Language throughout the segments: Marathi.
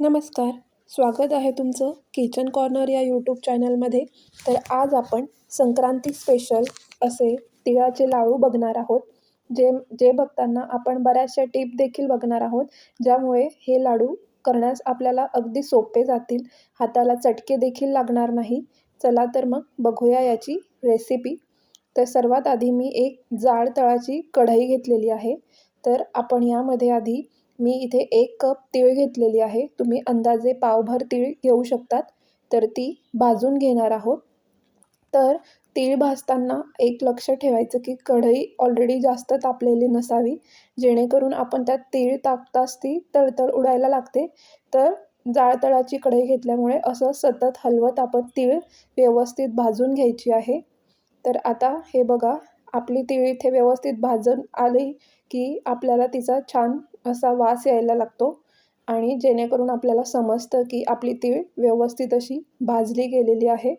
नमस्कार स्वागत आहे तुमचं किचन कॉर्नर या यूट्यूब चॅनलमध्ये. तर आज आपण संक्रांती स्पेशल असे तिळाचे लाडू बघणार आहोत. जे जे बघताना आपण बऱ्याचशा टीप देखील बघणार आहोत. ज्यामुळे हे लाडू करण्यास आपल्याला अगदी सोपे जातील. हाताला चटके देखील लागणार नाही. चला तर मग बघूया याची रेसिपी तर सर्वात आधी मी एक जाड तळाची कढई घेतलेली आहे. तर आपण यामध्ये आधी मी इथे एक कप तीळ घेतलेली आहे. तुम्ही अंदाजे पावभर तीळ घेऊ शकतात. तर ती भाजून घेणार आहोत. तर तीळ भाजताना एक लक्ष ठेवायचं की कढई ऑलरेडी जास्त तापलेली नसावी. जेणेकरून आपण त्यात तीळ तापताच ती तळतळ उडायला लागते. तर जाळतळाची कढई घेतल्यामुळे असं सतत हलवत आपण तीळ व्यवस्थित भाजून घ्यायची आहे. तर आता हे बघा आपली तीळ इथे व्यवस्थित भाजून आली की आपल्याला तिचा छान असा वास यायला लागतो. आणि जेणेकरून आपल्याला समजतं की आपली तीळ व्यवस्थित अशी भाजली गेलेली आहे.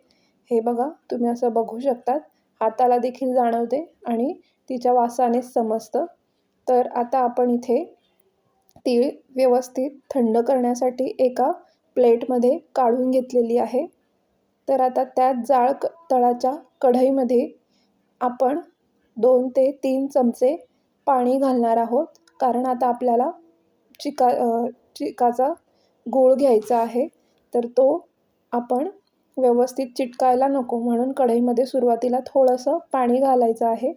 हे बघा तुम्ही असं बघू शकतात. हाताला देखील जाणवते आणि तिच्या वासानेच समजतं. तर आता आपण इथे तीळ व्यवस्थित थंड करण्यासाठी एका प्लेटमध्ये काढून घेतलेली आहे. तर आता त्या जाळ क तळाच्या कढईमध्ये आपण दोन ते तीन चमचे पाणी घालणार आहोत. कारण आता आपल्याला चिका चिकाचा गूळ घ्यायचा आहे. तर तो आपण व्यवस्थित चिटकायला नको. म्हणून कढईमध्ये सुरुवातीला थोडंसं पाणी घालायचं आहे.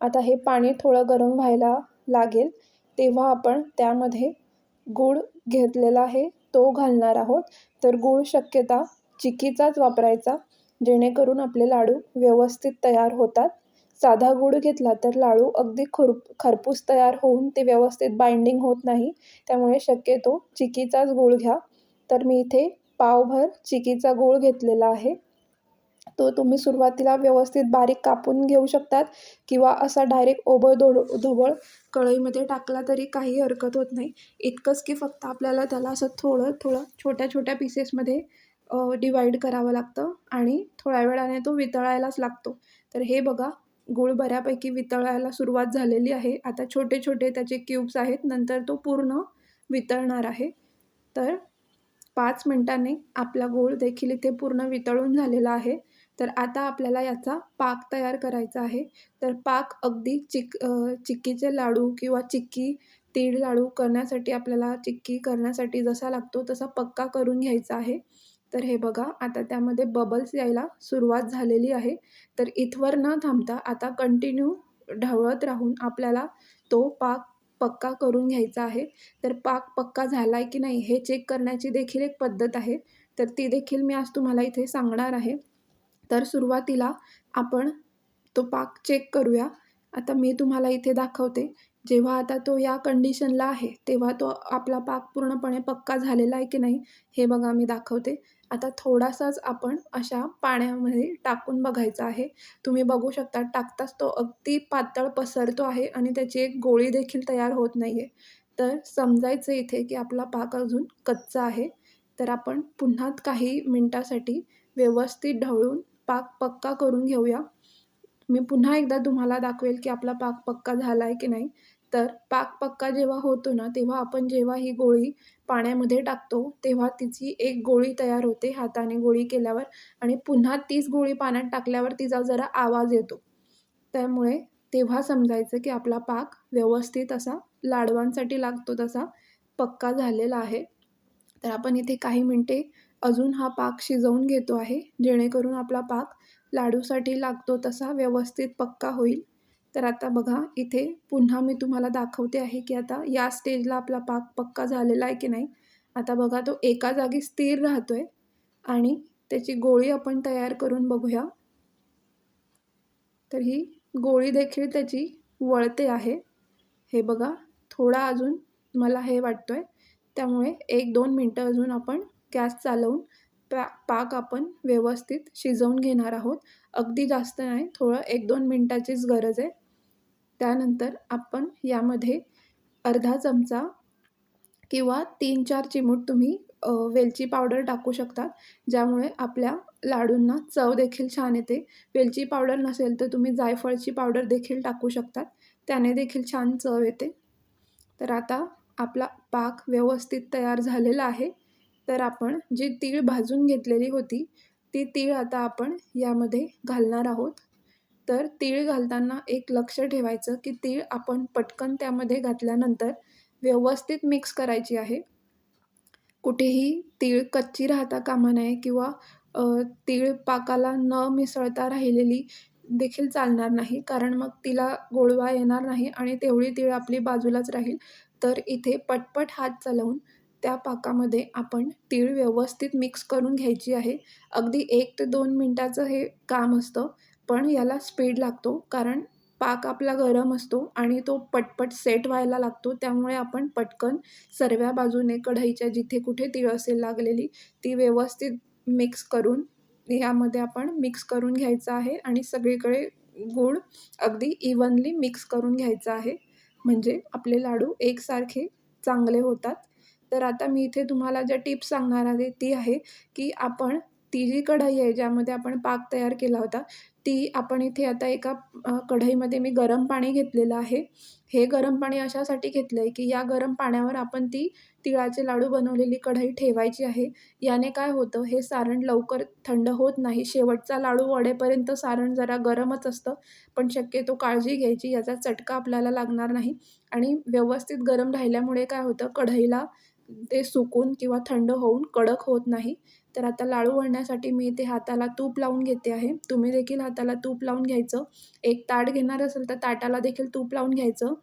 आता हे पाणी थोडं गरम व्हायला लागेल. तेव्हा आपण त्यामध्ये गूळ घेतलेला आहे तो घालणार आहोत. तर गूळ शक्यता चिकीचाच वापरायचा जेणेकरून आपले लाडू व्यवस्थित तयार होतात. साधा गूळ घेतला तर लाडू अगदी खुरप खरपूस तयार होऊन ते व्यवस्थित बाइंडिंग होत नाही. त्यामुळे शक्यतो चिकीचाच गूळ घ्या. तर मी इथे पावभर चिकीचा गूळ घेतलेला आहे. तो तुम्ही सुरुवातीला व्यवस्थित बारीक कापून घेऊ शकतात किंवा असा डायरेक्ट ओबळ दोड धुबळ कढईमध्ये टाकला तरी काही हरकत होत नाही. इतकंच की फक्त आपल्याला त्याला असं थोडं थोडं छोट्या छोट्या पीसेसमध्ये डिवाईड करावं लागतं आणि थोड्या वेळाने तो वितळायलाच लागतो. तर हे बघा गूळ बऱ्यापैकी वितळायला सुरुवात झालेली आहे. आता छोटे छोटे त्याचे क्यूब्स आहेत. नंतर तो पूर्ण वितळणार आहे. तर पाच मिनटाने आपला गूळ देखील इथे पूर्ण वितळून झालेला आहे. तर आता आपल्याला याचा पाक तयार करायचा आहे. तर पाक अगदी चिक चिक्कीचे लाडू किंवा चिक्की तीळ लाडू करण्यासाठी आपल्याला चिक्की करण्यासाठी जसा लागतो तसा पक्का करून घ्यायचा आहे. तर हे बघा आता त्यामध्ये बबल्स यायला सुरुवात झालेली आहे. तर इथवर न थांबता आता कंटिन्यू ढवळत राहून आपल्याला तो पाक पक्का करून घ्यायचा आहे. तर पाक पक्का झाला आहे की नाही हे चेक करण्याची देखील एक पद्धत आहे. तर ती देखील मी आज तुम्हाला इथे सांगणार आहे. तर सुरुवातीला आपण तो पाक चेक करूया. आता मी तुम्हाला इथे दाखवते. जेव्हा आता तो या कंडिशनला आहे तेव्हा तो आपला पाक पूर्णपणे पक्का झालेला आहे की नाही हे बघा मी दाखवते. आता थोडासाच आपण अशा पाण्यामध्ये टाकून बघायचा आहे. तुम्ही बघू शकता टाकताच तो अगदी पातळ पसरतो आहे आणि त्याची एक गोळी देखील तयार होत नाही आहे तर समजायचं इथे की आपला पाक अजून कच्चा आहे. तर आपण पुन्हा काही मिनटासाठी व्यवस्थित ढवळून पाक पक्का करून घेऊया. मी पुन्हा एकदा तुम्हाला दाखवेल की आपला पाक पक्का झाला आहे की नाही. तर पाक पक्का जेव्हा होतो ना तेव्हा आपण जेव्हा ही गोळी पाण्यामध्ये टाकतो तेव्हा तिची एक गोळी तयार होते हाताने गोळी केल्यावर आणि पुन्हा तीच गोळी पाण्यात टाकल्यावर तिचा जरा आवाज येतो. त्यामुळे तेव्हा समजायचं की आपला पाक व्यवस्थित असा लाडवांसाठी लागतो तसा पक्का झालेला आहे. तर आपण इथे काही मिनटे अजून हा पाक शिजवून घेतो आहे जेणेकरून आपला पाक लाडूसाठी लागतो तसा व्यवस्थित पक्का होईल. तर आता बघा इथे पुन्हा मी तुम्हाला दाखवते आहे की आता या स्टेजला आपला पाक पक्का झालेला आहे की नाही. आता बघा तो एका जागी स्थिर राहतो आहे आणि त्याची गोळी आपण तयार करून बघूया. तर ही गोळी देखील त्याची वळते आहे. हे बघा थोडा अजून मला हे वाटतो आहे त्यामुळे एक दोन मिनटं अजून आपण गॅस चालवून पा पाक आपण व्यवस्थित शिजवून घेणार आहोत. अगदी जास्त नाही थोडं एक दोन मिनटाचीच गरज आहे. त्यानंतर आपण यामध्ये अर्धा चमचा किंवा तीन चार चिमूट तुम्ही वेलची पावडर टाकू शकता ज्यामुळे आपल्या लाडूंना चव देखील छान येते. वेलची पावडर नसेल तर तुम्ही जायफळची पावडर देखील टाकू शकतात. त्याने देखील छान चव येते. तर आता आपला पाक व्यवस्थित तयार झालेला आहे. तर आपण जी तीळ भाजून घेतलेली होती ती तीळ आता आपण यामध्ये घालणार आहोत. तर तीळ घालताना एक लक्ष ठेवायचं की तीळ आपण पटकन त्यामध्ये घातल्यानंतर व्यवस्थित मिक्स करायची आहे. कुठेही तीळ कच्ची राहता कामा नये किंवा तीळ पाकाला न मिसळता राहिलेली देखील चालणार नाही कारण मग तिला गोळवा येणार नाही आणि तेवढी तीळ आपली बाजूलाच राहील. तर इथे पटपट हात चालवून त्या पाकामध्ये आपण तीळ व्यवस्थित मिक्स करून घ्यायची आहे. अगदी एक ते दोन मिनटाचं हे काम असतं पण याला स्पीड लागतो कारण पाक आपला गरम असतो आणि तो पटपट सेट व्हायला लागतो. त्यामुळे आपण पटकन सर्व्या बाजूने कढईच्या जिथे कुठे तीळ असेल लागलेली ती व्यवस्थित मिक्स करून ह्यामध्ये आपण मिक्स करून घ्यायचं आहे आणि सगळीकडे गूळ अगदी इवनली मिक्स करून घ्यायचं आहे. म्हणजे आपले लाडू एकसारखे चांगले होतात. तर आता मी इथे तुम्हाला ज्या टिप्स सांगणार आहे ती आहे की आपण ती जी कढई आहे ज्यामध्ये आपण पाक तयार केला होता ती आपण इथे आता एका कढईमध्ये मी गरम पाणी घेतलेलं आहे. हे गरम पाणी अशासाठी घेतलं आहे की या गरम पाण्यावर आपण ती तिळाचे लाडू बनवलेली कढई ठेवायची आहे. याने काय होतं हे सारण लवकर थंड होत नाही. शेवटचा लाडू वडेपर्यंत सारण जरा गरमच असतं पण शक्यतो काळजी घ्यायची याचा चटका आपल्याला लागणार नाही. आणि व्यवस्थित गरम राहिल्यामुळे काय होतं कढईला ते सुकून किंवा थंड होऊन कडक होत नाही. तर आता लाडू वळण्यासाठी मी इथे हाताला तूप लावून घेते आहे. तुम्ही देखील हाताला तूप लावून घ्यायचं. एक ताट घेणार असेल तर ताटाला देखील तूप लावून घ्यायचं.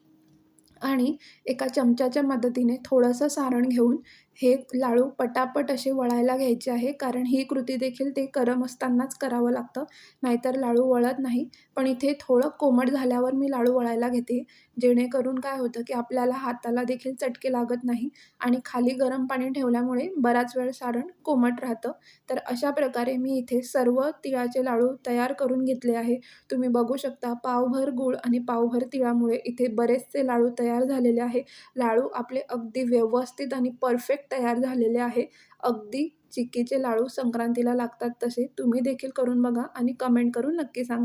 आणि एका चमच्याच्या मदतीने थोडंसं सारण घेऊन हे लाडू पटापट असे वळायला घ्यायचे आहे कारण ही कृती देखील ते गरम असतानाच करावं लागतं. नाहीतर लाडू वळत नाही. पण इथे थोडं कोमट झाल्यावर मी लाडू वळायला घेते. जेणेकरून काय होतं की आपल्याला हाताला देखील चटके लागत नाही आणि खाली गरम पाणी ठेवल्यामुळे बराच वेळ सारण कोमट राहतं. तर अशा प्रकारे मी इथे सर्व तिळाचे लाडू तयार करून घेतले आहे. तुम्ही बघू शकता पावभर गूळ आणि पावभर तिळामुळे इथे बरेचसे लाडू तयार झालेले आहे. लाडू आपले अगदी व्यवस्थित आणि परफेक्ट परफेक्ट तयार झालेले आहे. अगदी चिक्कीचे लाडू संक्रांतीला लागतात तसे तुम्ही देखील करून बघा आणि कमेंट करून नक्की सांगा.